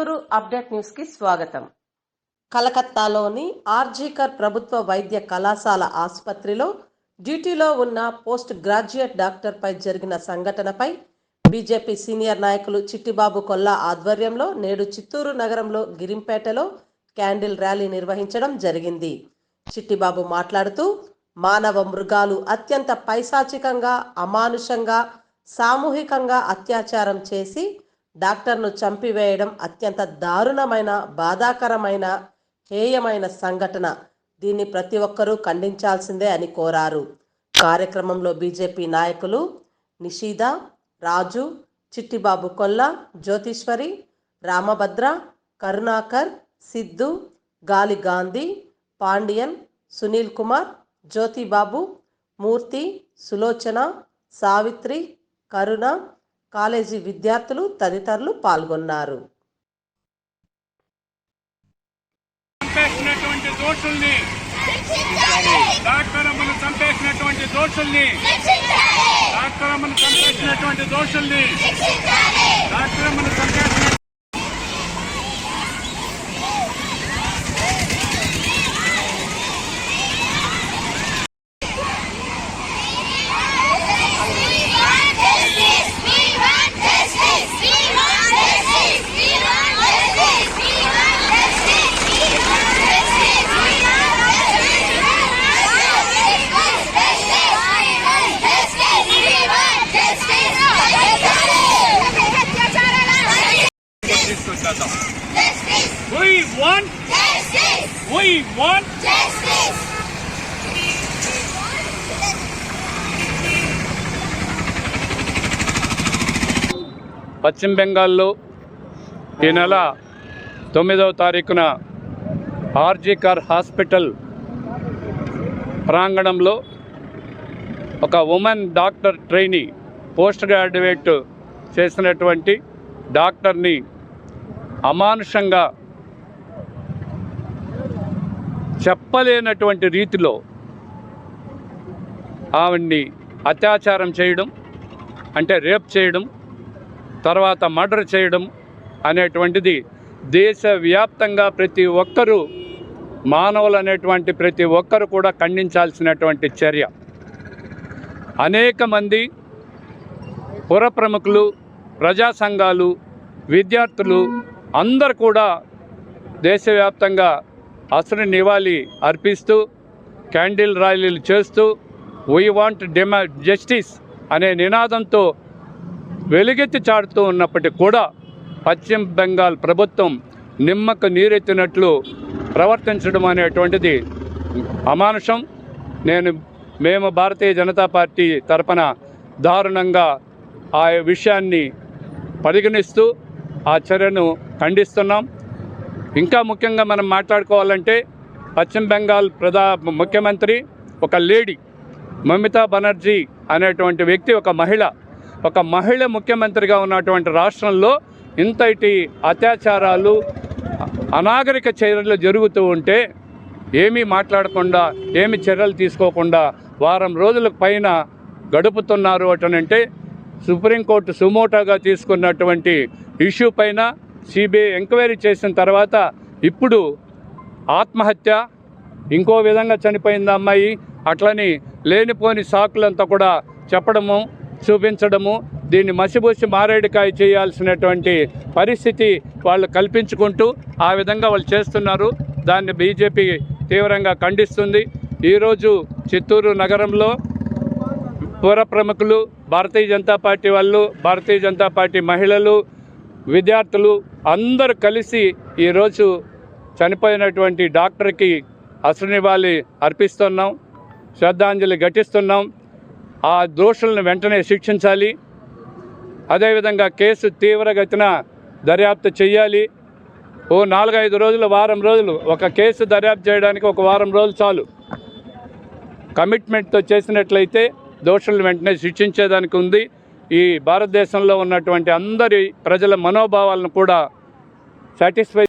Chittoor update న్యూస్కి స్వాగతం. కలకత్తాలోని ఆర్జీకర్ ప్రభుత్వ వైద్య కళాశాల ఆసుపత్రిలో డ్యూటీలో ఉన్న పోస్ట్ గ్రాడ్యుయేట్ డాక్టర్పై జరిగిన సంఘటనపై బీజేపీ సీనియర్ నాయకులు చిట్టిబాబు కొల్లా ఆధ్వర్యంలో నేడు చిత్తూరు నగరంలో గిరింపేటలో క్యాండిల్ ర్యాలీ నిర్వహించడం జరిగింది. చిట్టిబాబు మాట్లాడుతూ మానవ మృగాలు అత్యంత పైశాచికంగా అమానుషంగా సామూహికంగా అత్యాచారం చేసి డాక్టర్ను చంపివేయడం అత్యంత దారుణమైన బాధాకరమైన హేయమైన సంఘటన. దీన్ని ప్రతి ఒక్కరూ ఖండించాల్సిందే అని కోరారు. కార్యక్రమంలో బీజేపీ నాయకులు నిషీద రాజు చిట్టిబాబు కొల్ల జ్యోతీశ్వరి రామభద్ర కరుణాకర్ సిద్ధు గాలి గాంధీ పాండియన్ సునీల్ కుమార్ జ్యోతిబాబు మూర్తి సులోచన సావిత్రి కరుణ కాలేజీ విద్యార్థులు తదితరులు పాల్గొన్నారు. చంపేసినటువంటి దోషుల్ని డాక్టర్ అమ్మను చంపేసినటువంటి దోషుల్ని డాక్టర్ అమ్మను చంపేసినటువంటి వీ వాంట్ పశ్చిమ బెంగాల్లో ఈ నెల తొమ్మిదవ తారీఖున ఆర్జీకర్ హాస్పిటల్ ప్రాంగణంలో ఒక women doctor trainee post graduate చేసినటువంటి డాక్టర్ని అమానుషంగా చెప్పలేనటువంటి రీతిలో ఆవిడ్ని అత్యాచారం చేయడం అంటే రేప్ చేయడం తర్వాత మర్డర్ చేయడం అనేటువంటిది దేశవ్యాప్తంగా ప్రతి ఒక్కరూ మానవులు అనేటువంటి ప్రతి ఒక్కరు కూడా ఖండించాల్సినటువంటి చర్య. అనేక మంది పుర ప్రముఖులు ప్రజా సంఘాలు విద్యార్థులు అందరు కూడా దేశవ్యాప్తంగా అసలు నివాళి అర్పిస్తూ క్యాండిల్ ర్యాలీలు చేస్తూ వీ వాంట్ డిమా జస్టిస్ అనే నినాదంతో వెలుగెత్తి చాటుతూ ఉన్నప్పటికీ కూడా పశ్చిమ బెంగాల్ ప్రభుత్వం నిమ్మకు నీరెత్తినట్లు ప్రవర్తించడం అనేటువంటిది అమానుషం. నేను మేము భారతీయ జనతా పార్టీ తరపున దారుణంగా ఆ విషయాన్ని పరిగణిస్తూ ఆ చర్యను ఖండిస్తున్నాం. ఇంకా ముఖ్యంగా మనం మాట్లాడుకోవాలంటే పశ్చిమ బెంగాల్ ప్రధా ముఖ్యమంత్రి ఒక లేడీ మమితా బెనర్జీ అనేటువంటి వ్యక్తి ఒక మహిళ. ఒక మహిళ ముఖ్యమంత్రిగా ఉన్నటువంటి రాష్ట్రంలో ఇంతటి అత్యాచారాలు అనాగరిక చర్యలు జరుగుతూ ఉంటే ఏమీ మాట్లాడకుండా ఏమి చర్యలు తీసుకోకుండా వారం రోజుల పైన గడుపుతున్నారు అటనంటే సుప్రీంకోర్టు సుమోటోగా తీసుకున్నటువంటి ఇష్యూ పైన సిబిఐ ఎంక్వైరీ చేసిన తర్వాత ఇప్పుడు ఆత్మహత్య ఇంకో విధంగా చనిపోయింది అమ్మాయి అట్లని లేనిపోని సాకులంతా కూడా చెప్పడము చూపించడము దీన్ని మసిబూసి మారేడుకాయ చేయాల్సినటువంటి పరిస్థితి వాళ్ళు కల్పించుకుంటూ ఆ విధంగా వాళ్ళు చేస్తున్నారు. దాన్ని బీజేపీ తీవ్రంగా ఖండిస్తుంది. ఈరోజు చిత్తూరు నగరంలో పుర ప్రముఖులు భారతీయ జనతా పార్టీ వాళ్ళు భారతీయ జనతా పార్టీ మహిళలు విద్యార్థులు అందరూ కలిసి ఈరోజు చనిపోయినటువంటి డాక్టర్కి అశ్రనివాళి అర్పిస్తున్నాం. శ్రద్ధాంజలి ఘటిస్తున్నాం. ఆ దోషులను వెంటనే శిక్షించాలి. అదేవిధంగా కేసు తీవ్రగతిన దర్యాప్తు చేయాలి ఓ నాలుగైదు రోజులు వారం రోజులు ఒక కేసు దర్యాప్తు చేయడానికి ఒక వారం రోజులు చాలు. కమిట్మెంట్తో చేసినట్లయితే దోషులను వెంటనే శిక్షించేదానికి ఉంది. ఈ భారతదేశంలో ఉన్నటువంటి అందరి ప్రజల మనోభావాలను కూడా సాటిస్ఫై